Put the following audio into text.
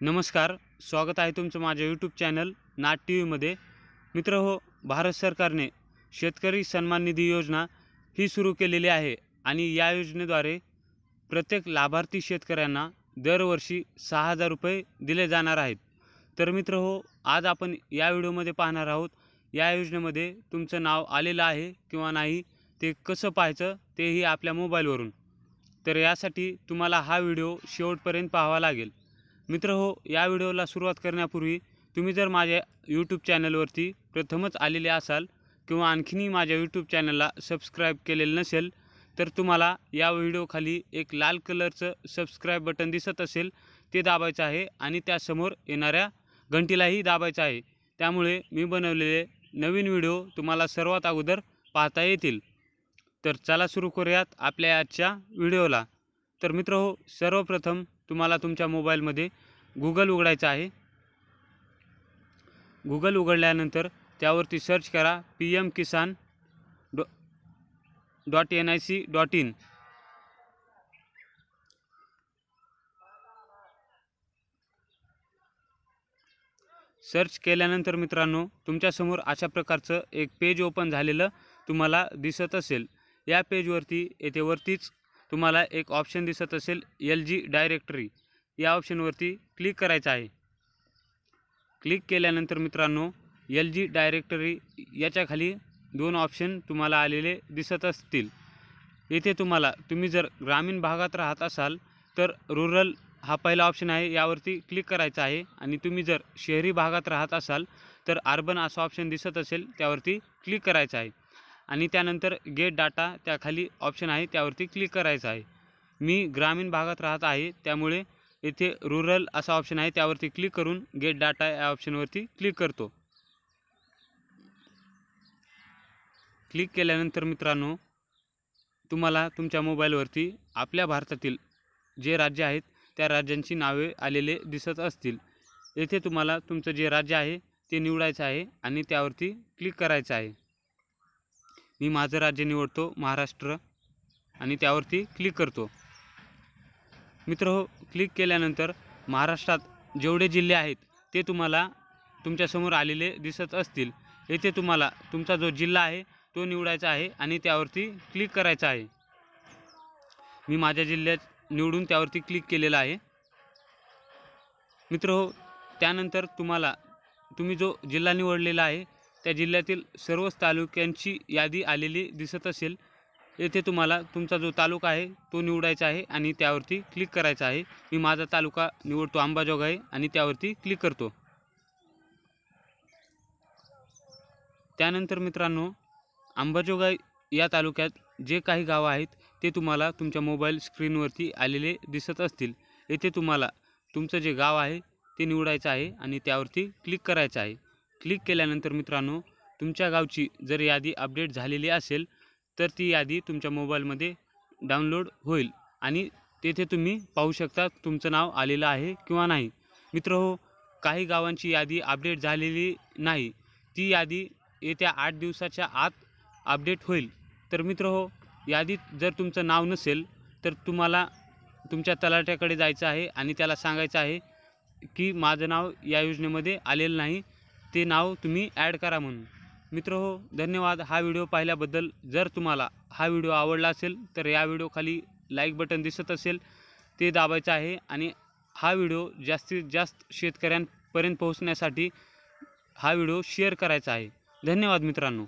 नमस्कार स्वागत आहे तुमचं माझ्या यूट्यूब चॅनल नाट टी व्हीमध्ये मित्र हो भारत सरकारने शेतकरी सन्मान निधी योजना ही सुरू केलेली आहे आणि या योजनेद्वारे प्रत्येक लाभार्थी शेतकऱ्यांना दरवर्षी सहा हजार रुपये दिले जाणार आहेत. तर मित्र हो आज आपण या व्हिडिओमध्ये पाहणार आहोत या योजनेमध्ये तुमचं नाव आलेलं आहे किंवा नाही ते कसं पाहायचं तेही आपल्या मोबाईलवरून. तर यासाठी तुम्हाला हा व्हिडिओ शेवटपर्यंत पाहावा लागेल. मित्र हो या व्हिडिओला सुरुवात करण्यापूर्वी तुम्ही जर माझ्या यूट्यूब चॅनलवरती प्रथमच आलेले असाल किंवा आणखीनही माझ्या यूट्यूब चॅनलला सबस्क्राईब केलेलं नसेल तर तुम्हाला या व्हिडिओखाली एक लाल कलरचं सबस्क्राईब बटन दिसत असेल ते दाबायचं आहे आणि त्यासमोर येणाऱ्या घंटीलाही दाबायचं आहे. त्यामुळे मी बनवलेले नवीन व्हिडिओ तुम्हाला सर्वात अगोदर पाहता येतील. तर चला सुरू करूयात आपल्या आजच्या व्हिडिओला. तर मित्र हो सर्वप्रथम तुम्हाला तुमच्या मोबाईलमध्ये गुगल उघडायचं आहे. गुगल उघडल्यानंतर त्यावरती सर्च करा P M Kisan Dr dot N I C dot in search केल्यानंतर मित्रांनो तुमच्यासमोर अशा प्रकारचं एक पेज ओपन झालेलं तुम्हाला दिसत असेल. या पेजवरती येथे वरतीच तुम्हाला एक ऑप्शन दिसत असेल एल जी डायरेक्टरी या ऑप्शनवरती क्लिक करायचं आहे. क्लिक केल्यानंतर मित्रांनो एल जी डायरेक्टरी याच्याखाली दोन ऑप्शन तुम्हाला आलेले दिसत असतील. येथे तुम्हाला तुम्ही जर ग्रामीण भागात राहत असाल तर रुरल हा पहिला ऑप्शन आहे. यावरती क्लिक करायचा आहे. आणि तुम्ही जर शहरी भागात राहत असाल तर अर्बन असा ऑप्शन दिसत असेल त्यावरती क्लिक करायचं आहे. आणि त्यानंतर गेट डाटा त्याखाली ऑप्शन आहे त्यावरती क्लिक करायचं आहे. मी ग्रामीण भागात राहत आहे त्यामुळे येथे रुरल असा ऑप्शन आहे त्यावरती क्लिक करून गेट डाटा या ऑप्शनवरती क्लिक करतो. क्लिक केल्यानंतर मित्रांनो तुम्हाला तुमच्या मोबाईलवरती आपल्या भारतातील जे राज्य आहेत त्या राज्यांची नावे आलेले दिसत असतील. येथे तुम्हाला तुमचं जे राज्य आहे ते निवडायचं आहे आणि त्यावरती क्लिक करायचं आहे. मी माझं राज्य निवडतो महाराष्ट्र आणि त्यावरती क्लिक करतो. मित्र हो क्लिक केल्यानंतर महाराष्ट्रात जेवढे जिल्हे आहेत ते तुम्हाला तुमच्यासमोर आलेले दिसत असतील. येथे तुम्हाला तुमचा जो जिल्हा आहे तो निवडायचा आहे आणि त्यावरती क्लिक करायचा आहे. मी माझ्या जिल्ह्यात निवडून त्यावरती क्लिक केलेलं आहे. मित्र हो त्यानंतर तुम्हाला तुम्ही जो जिल्हा निवडलेला आहे त्या जिल्ह्यातील सर्वच तालुक्यांची यादी आलेली दिसत असेल. येथे तुम्हाला तुमचा जो तालुका आहे तो निवडायचा आहे आणि त्यावरती क्लिक करायचा आहे. मी माझा तालुका निवडतो अंबाजोगाई आणि त्यावरती क्लिक करतो. त्यानंतर मित्रांनो अंबाजोगाई या तालुक्यात जे काही गावं आहेत ते तुम्हाला तुमच्या मोबाईल स्क्रीनवरती आलेले दिसत असतील. येथे तुम्हाला तुमचं जे गाव आहे ते निवडायचं आहे आणि त्यावरती क्लिक करायचं आहे. क्लिक केल्यानंतर मित्रांनो तुमच्या गावची जर यादी अपडेट झालेली असेल तर ती यादी तुमच्या मोबाईलमध्ये डाउनलोड होईल आणि तेथे तुम्ही पाहू शकता तुमचं नाव आलेलं आहे किंवा नाही. मित्र हो काही गावांची यादी अपडेट झालेली नाही. ती यादी येत्या आठ दिवसाच्या आत अपडेट होईल. तर मित्र हो यादीत जर तुमचं नाव नसेल तर तुम्हाला तुमच्या तलाट्याकडे जायचं आहे आणि त्याला सांगायचं आहे की माझं नाव या योजनेमध्ये आलेलं नाही. ते नाव तुम्ही ॲड करा म्हणून. मित्र हो धन्यवाद. हा व्हिडिओ पाहिल्याबद्दल जर तुम्हाला हा व्हिडिओ आवडला असेल तर या व्हिडिओखाली लाईक बटन दिसत असेल ते दाबायचं आहे आणि हा व्हिडिओ जास्तीत जास्त शेतकऱ्यांपर्यंत पोहोचण्यासाठी हा व्हिडिओ शेअर करायचा आहे. धन्यवाद मित्रांनो.